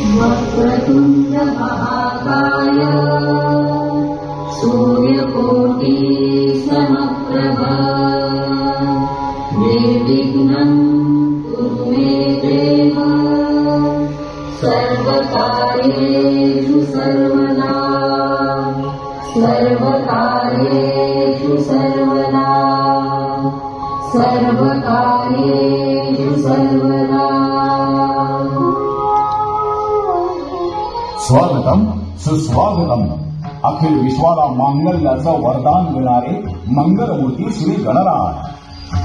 वक्रतुण्डमहाकाय सूर्यकोटि समप्रभा निर्विघ्नम् कुर्मे देव सर्वकार्येषु सर्वदा। सर्व स्वागतम सुस्वागतम. अखिल विश्वाला मांगल्याचं वरदान देणारे मंगलमूर्ती श्री गणराज.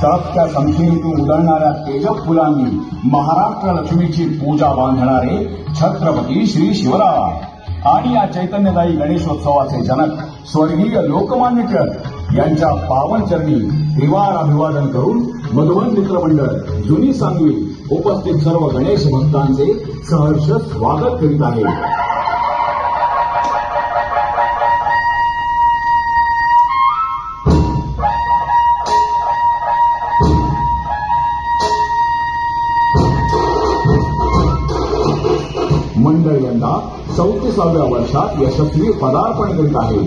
तळपत्या संख्येतून उधळणाऱ्या तेजक फुलांनी महाराष्ट्र लक्ष्मीची पूजा बांधणारे छत्रपती श्री शिवराय आणि या चैतन्यदायी गणेशोत्सवाचे जनक स्वर्गीय लोकमान्य टिळक यांच्या पावनचरणी त्रिवार अभिवादन करून मधुबन मित्रमंडळ जुनी सांगवी उपस्थित सर्व गणेश भक्तांचे सहर्ष स्वागत करीत आहे. मंडळ यंदा चौतीसाव्या वर्षात यशस्वी पदार्पण करीत आहे.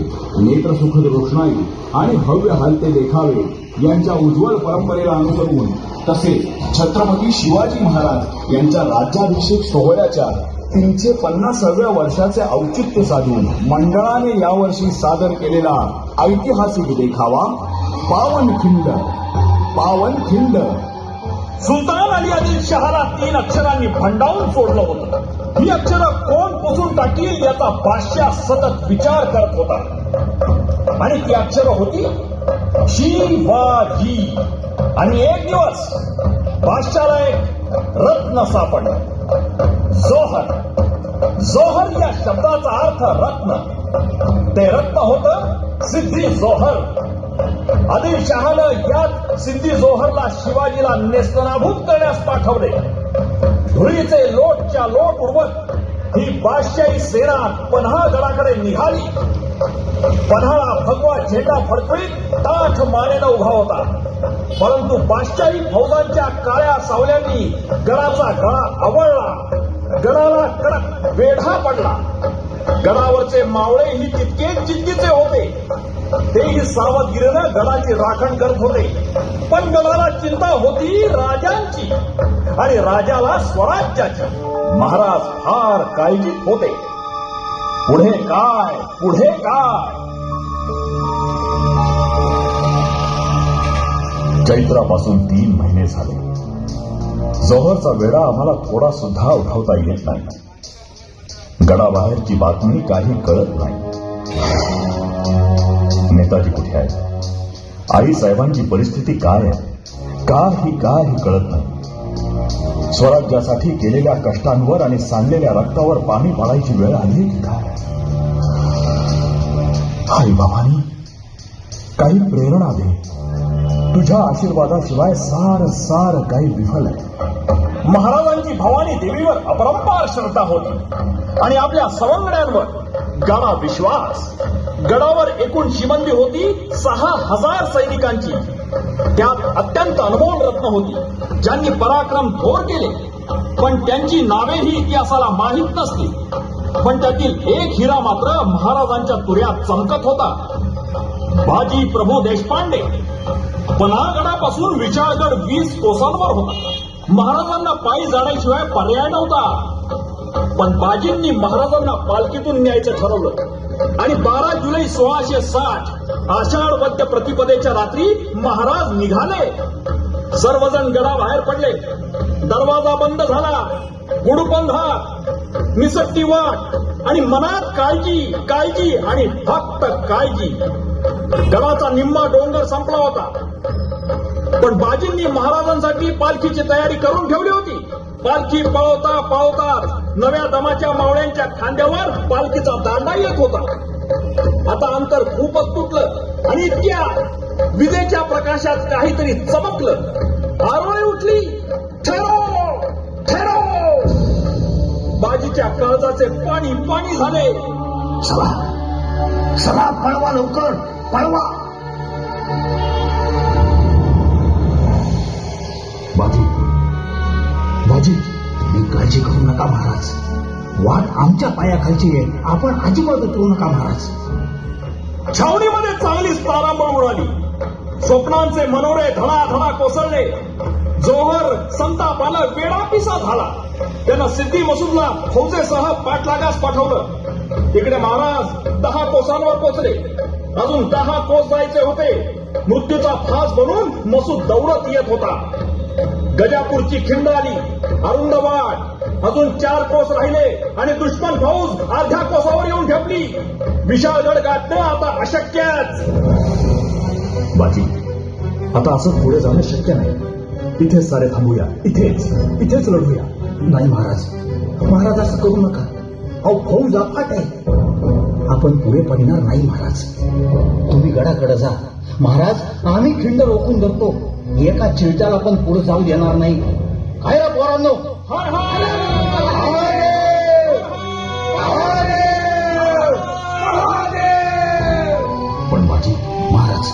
नेत्रसुखद रोषणाई आणि भव्य हलते देखावे यांच्या उज्ज्वल परंपरेला अनुसरून तसेच छत्रपती शिवाजी महाराज यांच्या राज्याभिषेक सोहळ्याच्या तीनशे पन्नासाव्या वर्षाचे औचित्य साधून मंडळाने यावर्षी सादर केलेला ऐतिहासिक देखावा पावनखिंड पावनखिंड सुलतान अली आदिल शहाला तीन अक्षरांनी भंडावून सोडलं होतं. ही अक्षरं कोण पुसून टाकील याचा बादशाह सतत विचार करत होता. आणि ती अक्षरं होती शिवाजी आणि एक दिवस बादशाला एक रत्न सापडलं. जोहर. जोहर या शब्दाचा अर्थ रत्न. ते रत्न होत सिद्धी जोहर. आदिलशहानं यात सिद्धी जोहरला शिवाजीला नेस्तनाभूत करण्यास पाठवले. धुळीचे लोटच्या लोट उडवत ही बादशाही सेना पन्हाळगडाकडे निघाली. पन्हाळा भगवा झेंडा फडफडीत ताठ मानेनं उभा होता. परंतु बादशाही फौजांच्या काळ्या सावल्यांनी गडाचा गळा आवळला. गडाला कडक वेढा पडला. गडावरचे मावळेही तितकेच चिंतीचे होते. तेही सावधगिरीनं गडाची राखण करत होते. पण गडाला चिंता होती राजांची. आणि राजाला स्वराज्याच्या महाराज फार काळजीत होते. पुढे काय? पुढे काय? चैत्रापासून तीन महिने झाले. जोहरचा वेळा आम्हाला थोडा सुद्धा उठवता येत नाही. गडाबाहेरची बातमी काही कळत नाही. नेताजी कुठे आहेत? आई साहेबांची परिस्थिती काय आहे? काही काही कळत नाही. स्वराज्यासाठी केलेल्या कष्टांवर आणि सांडलेल्या रक्तावर पाणी पाडायची वेळ आली काय आई बाबांनी काही प्रेरणा दे. तुझ्या आशीर्वादाशिवाय सार सार काही विफल आहे. महाराजांची भवानी देवीवर अपरंपार श्रद्धा होती आणि आपल्या सवंगड्यांवर गाडा विश्वास. गडावर एकूण शिबंदी होती सहा हजार सैनिकांची. त्यात अत्यंत अनमोल रत्न होती ज्यांनी पराक्रम थोर केले. पण त्यांची नावेही इतिहासाला माहीत नसली. पण त्यातील एक हिरा मात्र महाराजांच्या तुऱ्यात चमकत होता. बाजी प्रभू देशपांडे. पन्हाळगडापासून विचारगड वीस कोसांवर होता. महाराजांना पायी जाण्याशिवाय पर्याय नव्हता. पण बाजींनी महाराजांना पालखीतून न्यायचं ठरवलं. आणि बारा जुलै सोळाशे साठ आषाढ वद्य प्रतिपदेच्या रात्री महाराज निघाले. सर्वजण गडाबाहेर पडले. दरवाजा बंद झाला. गुडपंधा निसट्टी वाट आणि मनात काळजी काळजी आणि फक्त काळजी. गडाचा निम्मा डोंगर संपला होता. पण बाजींनी महाराजांसाठी पालखीची तयारी करून ठेवली होती. पालखी पळवता पळवता नव्या दमाच्या मावळ्यांच्या खांद्यावर पालखीचा दांडा येत होता. आता अंतर खूपच तुटलं आणि इतक्या विजेच्या प्रकाशात काहीतरी चमकलं. आरोळी उठली. ठेरो ठेरो बाजीच्या कळजाचे पाणी पाणी झाले. चला चला पळवा लवकर पळवा. बाजी बाजी. काळजी करू नका महाराज. वाट आमच्या पायाखालची आहे आपण अजिबात उतरू नका महाराज. छावणीमध्ये चांगलीच तारांबळ उडाली. स्वप्नांचे मनोरे धडाधडा कोसळले. जोहर संतापानं वेडापिसा झाला. त्यांना सिद्धी मसूदला फौजेसह पाठलागास पाठवलं. तिकडे महाराज दहा कोसांवर पोचले. अजून दहा कोस जायचे होते. मृत्यूचा फास बनून मसूद दौडत येत होता. गजापूरची खिंड आली. अरुंद अजून चार कोस राहिले आणि दुश्मन फौज अर्ध्या कोसावर येऊन ठेपली विशाळगड गाठणं आता अशक्यच. बाजी आता असं पुढे जाणं शक्य नाही. इथेच सारे थांबूया. इथेच इथेच लढूया. नाही महाराज महाराज असं करू नका. अहो फौज अफाट आहे. आपण पुढे पडणार नाही महाराज. तुम्ही गडाकडे जा. महाराज आम्ही खिंड रोखून धरतो. एका चिलट्याला पण पुढे जाऊ देणार नाही. काय रे पोरांनो? हर हर! पण माझी महाराज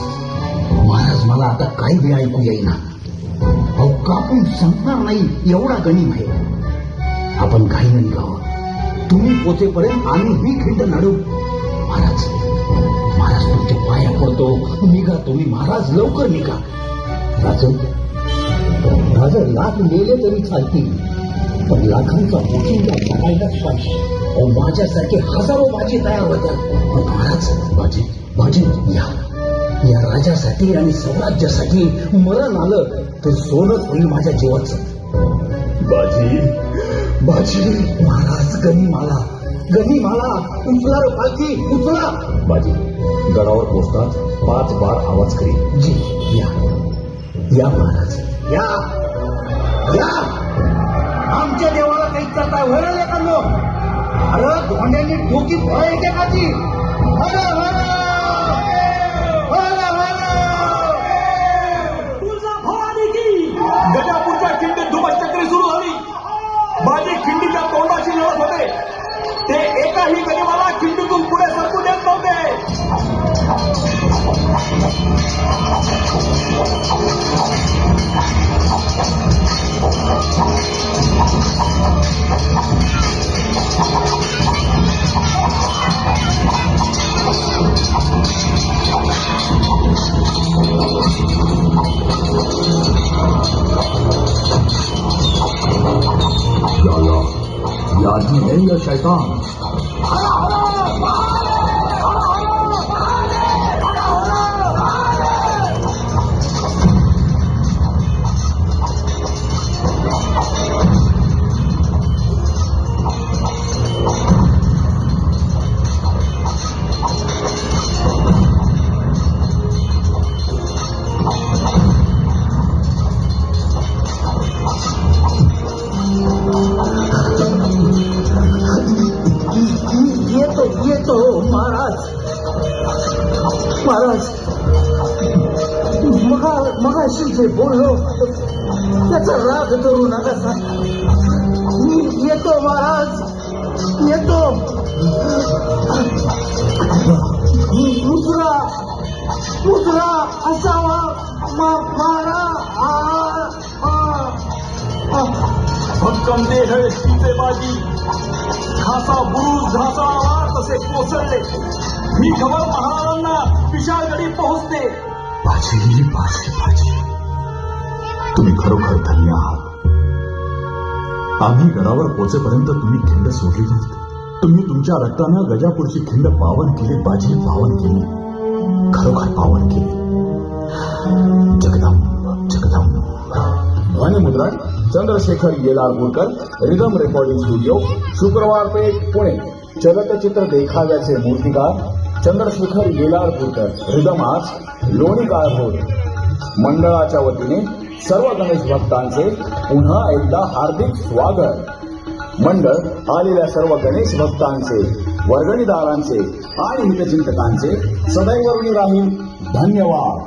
महाराज मला आता काही वेळ ऐकू येईना. अहो कापून संपणार नाही एवढा गणिम आहे. आपण काही नाही गावं तुम्ही पोचेपर्यंत आम्ही ही खिंड लढू महाराज महाराज तुमच्या निघा तुम्ही महाराज लवकर निघा. राज राजा लाख गेले तरी चालतील पण लाखांचा पोशिंदा करायलाच पाहिजे माझ्यासारखे हजारो माझे तयार होतात. महाराज बाजी बाजी या या राजासाठी आणि स्वराज्यासाठी मरण आलं तर सोनच होईल माझ्या जीवाचं. बाजी बाजी. महाराज गनिमाला गनिमाला उचला रे पालखी उचला. बाजी गडावर पोचताच पाच बार आवाज करी जी या. या महाराज. या. या. आमच्या देवाला काही करता वळल का नो अरे धोंड्यांनी डोकी फळ येते का ती? हर हर. यादी है या जे बोललो. त्याचा राग करू नका सा मी येतो महाराज. येतो. मुसरा मुसरा असावा. मारा भक्कम देह एसटीचे बाजी. खासा बुरुज ढासळावा तसे कोसळले. ही खबर महाराजांना विशाळगडी पोहोचते. बाजी बाजी बाजी. तुम्ही खरोखर धन्य आहात. आम्ही गडावर पोचेपर्यंत तुम्ही खिंड सोडली नव्हती तुम्ही तुमच्या रक्तानं गजापूरची खिंड पावन केली बाजी पावन केली. खरोखर पावन केली. जगदंब जगदंब. ध्वनिमुद्रण Chandrashekhar Yelarpurkar rhythm recording studio Shukrawar Peth Pune. चलतचित्र देखाव्याचे मूर्तिकार चंद्रशेखर येलारपूरकर रिदम आज लोणी काळभोर मंडळाच्या वतीने सर्व गणेश भक्तांचे पुन्हा एकदा हार्दिक स्वागत. मंडळ आलेल्या सर्व गणेश भक्तांचे वर्गणीदारांचे आणि हितचिंतकांचे सदैव ऋणी राहील. धन्यवाद.